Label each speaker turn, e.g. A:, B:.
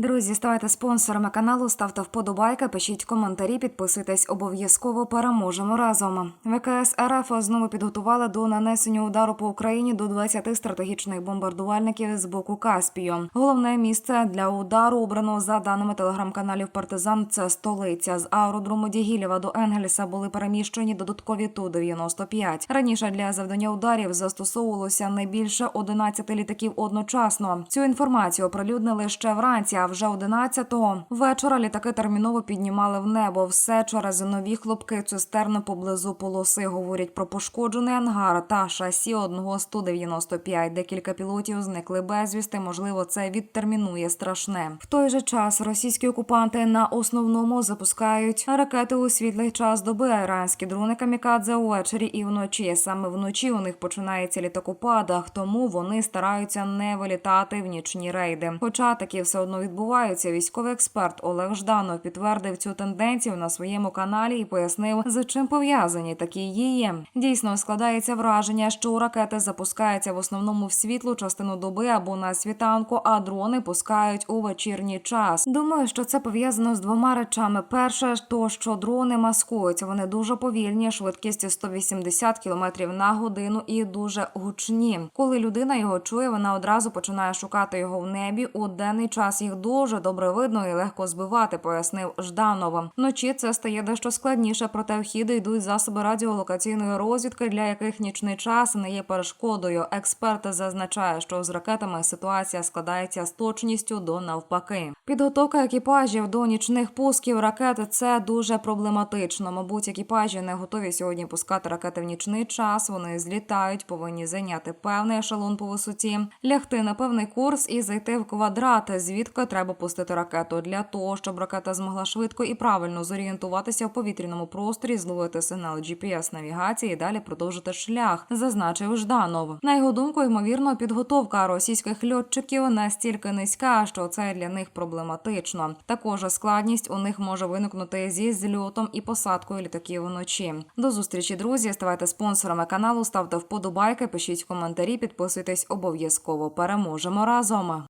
A: друзі, ставайте спонсорами каналу, ставте вподобайки, пишіть коментарі, підписуйтесь обов'язково. Переможемо разом. ВКС РФ знову підготували до нанесення удару по Україні до 20 стратегічних бомбардувальників з боку Каспію. Головне місце для удару обрано за даними телеграм-каналів Партизан. Це столиця з аеродрому Дігілєва до Енгельса були переміщені додаткові ту 95 Раніше для завдання ударів застосовувалося не більше 11 літаків одночасно. Цю інформацію оприлюднили ще вранці. Вже 11-го вечора літаки терміново піднімали в небо. Все через нові хлопки цистерни поблизу полоси. Говорять про пошкоджений ангар та шасі одного з Ту-95. Декілька пілотів зникли безвісти. Можливо, це відтермінує страшне. В той же час російські окупанти на основному запускають ракети у світлий час доби. Іранські дрони камікадзе увечері і вночі. Саме вночі у них починається літакопадах, тому вони стараються не вилітати в нічні рейди. Хоча такі все одно відбуваються. Військовий експерт Олег Жданов підтвердив цю тенденцію на своєму каналі і пояснив, з чим пов'язані такі її. Дійсно складається враження, що ракети запускаються в основному в світлу частину доби або на світанку, а дрони пускають у вечірній час. Думаю, що це пов'язано з двома речами. Перше, то що дрони маскуються, вони дуже повільні, швидкістю 180 км на годину і дуже гучні. Коли людина його чує, вона одразу починає шукати його в небі. У денний час їх дуже добре видно і легко збивати, пояснив Жданов. Вночі це стає дещо складніше, проте в хід йдуть засоби радіолокаційної розвідки, для яких нічний час не є перешкодою. Експерти зазначають, що з ракетами ситуація складається з точністю до навпаки. Підготовка екіпажів до нічних пусків ракети це дуже проблематично. Мабуть, екіпажі не готові сьогодні пускати ракети в нічний час. Вони злітають, повинні зайняти певний ешелон по висоті, лягти на певний курс і зайти в квадрат, звідки треба пустити ракету для того, щоб ракета змогла швидко і правильно зорієнтуватися в повітряному просторі, зловити сигнал GPS навігації і далі продовжити шлях, зазначив Жданов. На його думку, ймовірно, підготовка російських льотчиків настільки низька, що це для них проблематично. Також складність у них може виникнути зі зльотом і посадкою літаків вночі. До зустрічі, друзі. Ставайте спонсорами каналу, ставте вподобайки, пишіть коментарі, підписуйтесь обов'язково. Переможемо разом.